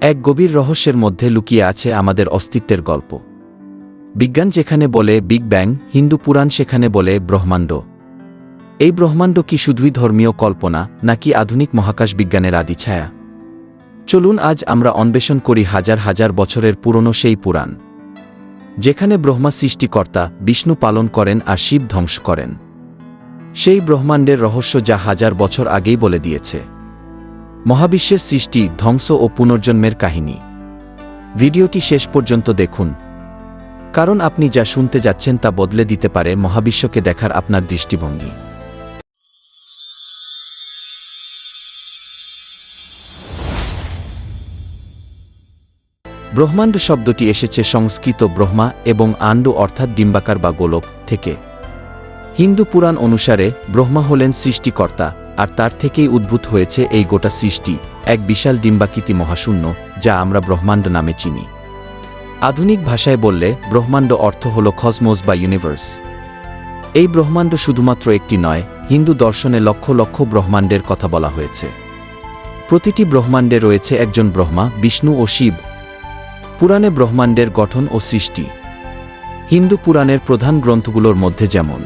এক গভীর রহস্যের মধ্যে লুকিয়ে আছে আমাদের অস্তিত্বের গল্প। বিজ্ঞান যেখানে বলে বিগ ব্যাং হিন্দু পুরাণ সেখানে বলে ব্রহ্মাণ্ড। এই ব্রহ্মাণ্ড কি শুধুই ধর্মীয় কল্পনা, নাকি আধুনিক মহাকাশ বিজ্ঞানের আদিছায়া চলুন আজ আমরা অন্বেষণ করি হাজার হাজার বছরের পুরনো সেই পুরাণ। যেখানে ব্রহ্মা সৃষ্টিকর্তা, বিষ্ণু পালন করেন আর শিব ধ্বংস করেন। সেই ব্রহ্মাণ্ডের রহস্য যা হাজার বছর আগেই বলে দিয়েছে। মহাবিশ্বের সৃষ্টি, ধ্বংস ও পুনর্জন্মের কাহিনী। ভিডিওটি শেষ পর্যন্ত দেখুন। কারণ আপনি যা শুনতে যাচ্ছেন তা বদলে দিতে পারে মহাবিশ্বকে দেখার আপনার দৃষ্টিভঙ্গি। ব্রহ্মাণ্ড শব্দটি এসেছে সংস্কৃত ব্রহ্মা এবং আণ্ড অর্থাৎ ডিম্বাকার বা গোলক থেকে। হিন্দু পুরাণ অনুসারে ব্রহ্মা হলেন সৃষ্টিকর্তা। আর তার থেকেই উদ্ভূত হয়েছে এই গোটা সৃষ্টি, এক বিশাল ডিম্বাকৃতি মহাশূন্য, যা আমরা ব্রহ্মাণ্ড নামে চিনি। আধুনিক ভাষায় বললে, ব্রহ্মাণ্ড অর্থ হল খসমোস বা ইউনিভার্স এই ব্রহ্মাণ্ড শুধুমাত্র একটি নয়, হিন্দু দর্শনে লক্ষ লক্ষ ব্রহ্মাণ্ডের কথা বলা হয়েছে। প্রতিটি ব্রহ্মাণ্ডে রয়েছে একজন ব্রহ্মা, বিষ্ণু ও শিব। পুরাণে ব্রহ্মাণ্ডের গঠন ও সৃষ্টি। হিন্দু পুরাণের প্রধান গ্রন্থগুলোর মধ্যে যেমন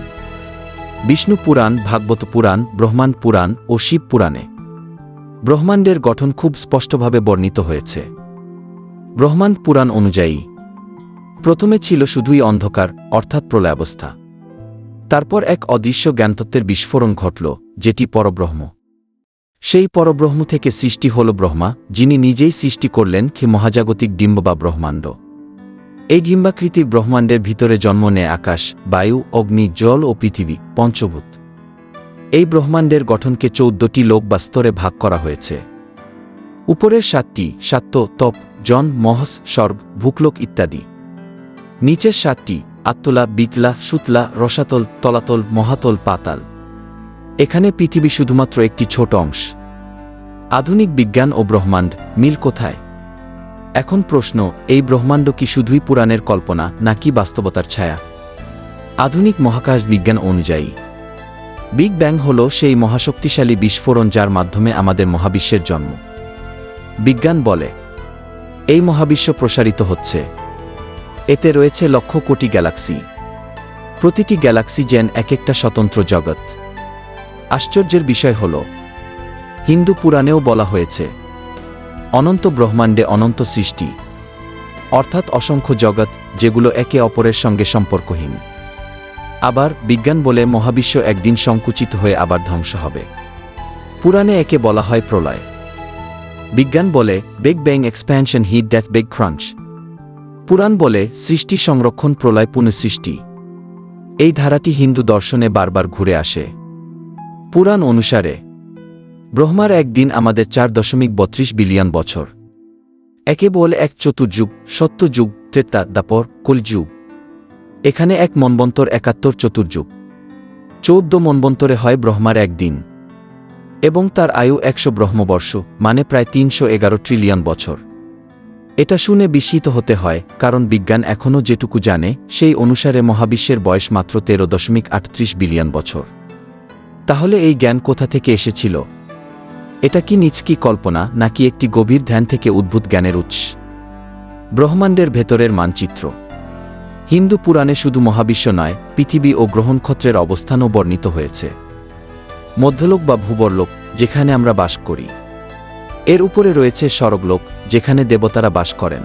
বিষ্ণু পুরাণ, ভাগবত পুরাণ, ব্রহ্মাণ্ড পুরাণ ও শিব পুরাণে। ব্রহ্মাণ্ডের গঠন খুব স্পষ্টভাবে বর্ণিত হয়েছে। ব্রহ্মাণ্ড পুরাণ অনুযায়ী, প্রথমে ছিল শুধুই অন্ধকার, অর্থাৎ প্রলয়াবস্থা। তারপর এক অদৃশ্য জ্ঞানতত্ত্বের বিস্ফোরণ ঘটল, যেটি পরব্রহ্ম। সেই পরব্রহ্ম থেকে সৃষ্টি হল ব্রহ্মা, যিনি নিজেই সৃষ্টি করলেন খে মহাজাগতিক ডিম্ব বা ব্রহ্মাণ্ড। এই ডিম্বাকৃতির ব্রহ্মাণ্ডের ভিতরে জন্ম নেয় আকাশ, বায়ু, অগ্নি, জল ও পৃথিবী, পঞ্চভূত। এই ব্রহ্মাণ্ডের গঠনকে চৌদ্দটি লোক বা স্তরে ভাগ করা হয়েছে। উপরের সাতটি, সাত্য, তপ, জন, মহস, স্বর্গ ভুকলোক ইত্যাদি। নিচের সাতটি আত্তলা বিতলা, সুতলা, রসাতল, তলাতল, মহাতল, পাতাল। এখানে পৃথিবী শুধুমাত্র একটি ছোট অংশ। আধুনিক বিজ্ঞান ও ব্রহ্মাণ্ড মিল কোথায়? এখন প্রশ্ন, এই ব্রহ্মাণ্ড কি শুধুই পুরাণের কল্পনা, নাকি বাস্তবতার ছায়া? আধুনিক মহাকাশ বিজ্ঞান অনুযায়ী। বিগ ব্যাং হল সেই মহাশক্তিশালী বিস্ফোরণ যার মাধ্যমে আমাদের মহাবিশ্বের জন্ম। বিজ্ঞান বলে, এই মহাবিশ্ব প্রসারিত হচ্ছে। এতে রয়েছে লক্ষ কোটি গ্যালাক্সি। প্রতিটি গ্যালাক্সি যেন এক একটা স্বতন্ত্র জগৎ। আশ্চর্যের বিষয় হল, হিন্দু পুরাণেও বলা হয়েছে অনন্ত ব্রহ্মাণ্ডে অনন্ত সৃষ্টি, অর্থাৎ অসংখ্য জগৎ, যেগুলো একে অপরের সঙ্গে সম্পর্কহীন। আবার বিজ্ঞান বলে মহাবিশ্ব একদিন সংকুচিত হয়ে আবার ধ্বংস হবে। পুরাণে একে বলা হয় প্রলয়। বিজ্ঞান বলে big bang expansion heat death big crunch পুরাণ বলে সৃষ্টি সংরক্ষণ, প্রলয়, পুনঃসৃষ্টি। এই ধারাটি হিন্দু দর্শনে বারবার ঘুরে আসে। পুরাণ অনুসারে ব্রহ্মার একদিন আমাদের চার দশমিক বত্রিশ বিলিয়ন বছর। একে বলে এক চতুর্যুগ, সত্যযুগ, ত্রেতা দাপর কলযুগ। এখানে এক মনবন্তর একাত্তর চতুর্যুগ। চৌদ্দ মনবন্তরে হয় ব্রহ্মার একদিন। এবং তার আয়ু একশো ব্রহ্মবর্ষ মানে প্রায় তিনশো এগারো ট্রিলিয়ন বছর। এটা শুনে বিস্মিত হতে হয়, কারণ বিজ্ঞান এখনও যেটুকু জানে, সেই অনুসারে মহাবিশ্বের বয়স মাত্র তেরো দশমিক আটত্রিশ বিলিয়ন বছর। তাহলে এই জ্ঞান কোথা থেকে এসেছিল? এটা কি নিচকি কল্পনা নাকি একটি গভীর ধ্যান থেকে উদ্ভূত জ্ঞানের উৎস? ব্রহ্মাণ্ডের ভেতরের মানচিত্র। হিন্দু পুরাণে শুধু মহাবিশ্ব নয়, পৃথিবী ও গ্রহণক্ষত্রের অবস্থানও বর্ণিত হয়েছে। মধ্যলোক বা ভূবরলোক, যেখানে আমরা বাস করি। এর উপরে রয়েছে স্বরগলোক, যেখানে দেবতারা বাস করেন।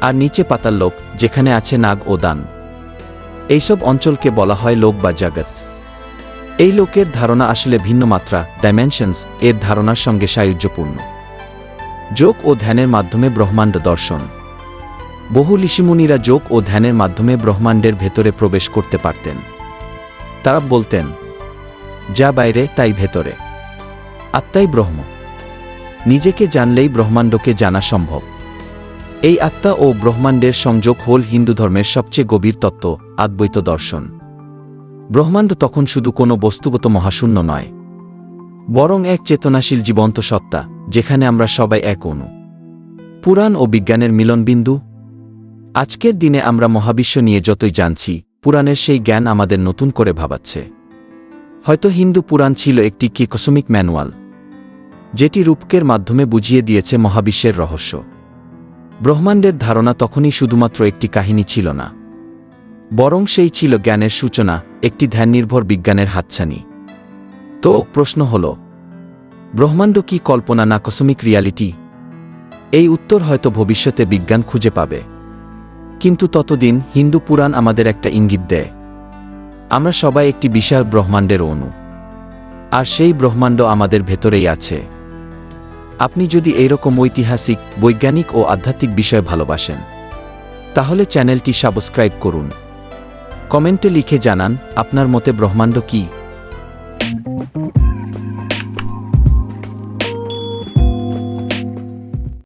আর নিচে পাতাল লোক, যেখানে আছে নাগ ও দান। এইসব অঞ্চলকে বলা হয় লোক বা জগৎ। এই লোকের ধারণা আসলে ভিন্ন মাত্রা ডাইমেনশনস এর ধারণার সঙ্গে সায়ুজ্যপূর্ণ যোগ ও ধ্যানের মাধ্যমে ব্রহ্মাণ্ড দর্শন। বহু ঋষিমুনিরা যোগ ও ধ্যানের মাধ্যমে ব্রহ্মাণ্ডের ভেতরে প্রবেশ করতে পারতেন। তারা বলতেন, যা বাইরে, তাই ভেতরে। আত্মাই ব্রহ্ম। নিজেকে জানলেই ব্রহ্মাণ্ডকে জানা সম্ভব। এই আত্মা ও ব্রহ্মাণ্ডের সংযোগ হল হিন্দু ধর্মের সবচেয়ে গভীর তত্ত্ব, আদ্বৈত দর্শন। ব্রহ্মাণ্ড তখন শুধু কোনো বস্তুগত মহাশূন্য নয়, বরং এক চেতনাশীল জীবন্ত সত্তা, যেখানে আমরা সবাই এক অনু। পুরাণ ও বিজ্ঞানের মিলনবিন্দু? আজকের দিনে আমরা মহাবিশ্ব নিয়ে যতই জানছি, পুরাণের সেই জ্ঞান আমাদের নতুন করে ভাবাচ্ছে। হয়তো হিন্দু পুরাণ ছিল একটি কি কসমিক ম্যানুয়াল, যেটি রূপকের মাধ্যমে বুঝিয়ে দিয়েছে মহাবিশ্বের রহস্য। ব্রহ্মাণ্ডের ধারণা তখনই শুধুমাত্র একটি কাহিনী ছিল না। বরং সেই ছিল জ্ঞানের সূচনা, একটি ধ্যাননির্ভর বিজ্ঞানের হাতছানি। তো প্রশ্ন হল, ব্রহ্মাণ্ড কি কল্পনা না কসমিক রিয়ালিটি? এই উত্তর হয়তো ভবিষ্যতে বিজ্ঞান খুঁজে পাবে। কিন্তু ততদিন হিন্দু পুরাণ আমাদের একটা ইঙ্গিত দেয়। আমরা সবাই একটি বিশাল ব্রহ্মাণ্ডের অণু। আর সেই ব্রহ্মাণ্ড আমাদের ভেতরেই আছে। আপনি যদি এইরকম ঐতিহাসিক, বৈজ্ঞানিক ও আধ্যাত্মিক বিষয় ভালোবাসেন, তাহলে চ্যানেলটি সাবস্ক্রাইব করুন। কমেন্টে লিখে জানান আপনার মতে ব্রহ্মাণ্ড কী?